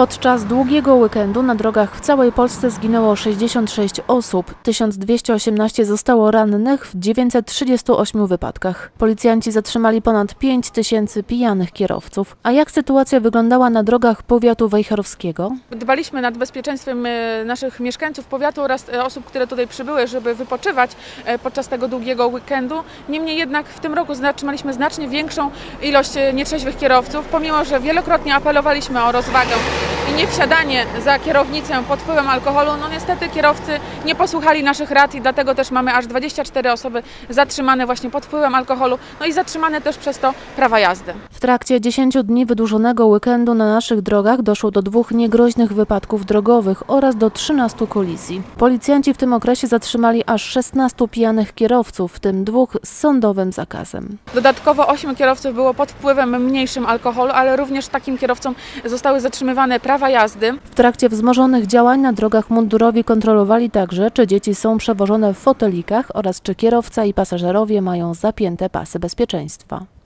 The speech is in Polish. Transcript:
Podczas długiego weekendu na drogach w całej Polsce zginęło 66 osób, 1218 zostało rannych w 938 wypadkach. Policjanci zatrzymali ponad 5 tysięcy pijanych kierowców. A jak sytuacja wyglądała na drogach powiatu wejherowskiego? Dbaliśmy nad bezpieczeństwem e, naszych mieszkańców powiatu oraz e, osób, które tutaj przybyły, żeby wypoczywać e, podczas tego długiego weekendu. Niemniej jednak w tym roku zatrzymaliśmy znacznie większą ilość nietrzeźwych kierowców, pomimo że wielokrotnie apelowaliśmy o rozwagę i nie wsiadanie za kierownicę pod wpływem alkoholu. No niestety kierowcy nie posłuchali naszych rad i dlatego też mamy aż 24 osoby zatrzymane właśnie pod wpływem alkoholu, no i zatrzymane też przez to prawa jazdy. W trakcie 10 dni wydłużonego weekendu na naszych drogach doszło do dwóch niegroźnych wypadków drogowych oraz do 13 kolizji. Policjanci w tym okresie zatrzymali aż 16 pijanych kierowców, w tym dwóch z sądowym zakazem. Dodatkowo 8 kierowców było pod wpływem mniejszym alkoholu, ale również takim kierowcom zostały zatrzymywane prawa jazdy. W trakcie wzmożonych działań na drogach mundurowi kontrolowali także, czy dzieci są przewożone w fotelikach oraz czy kierowca i pasażerowie mają zapięte pasy bezpieczeństwa.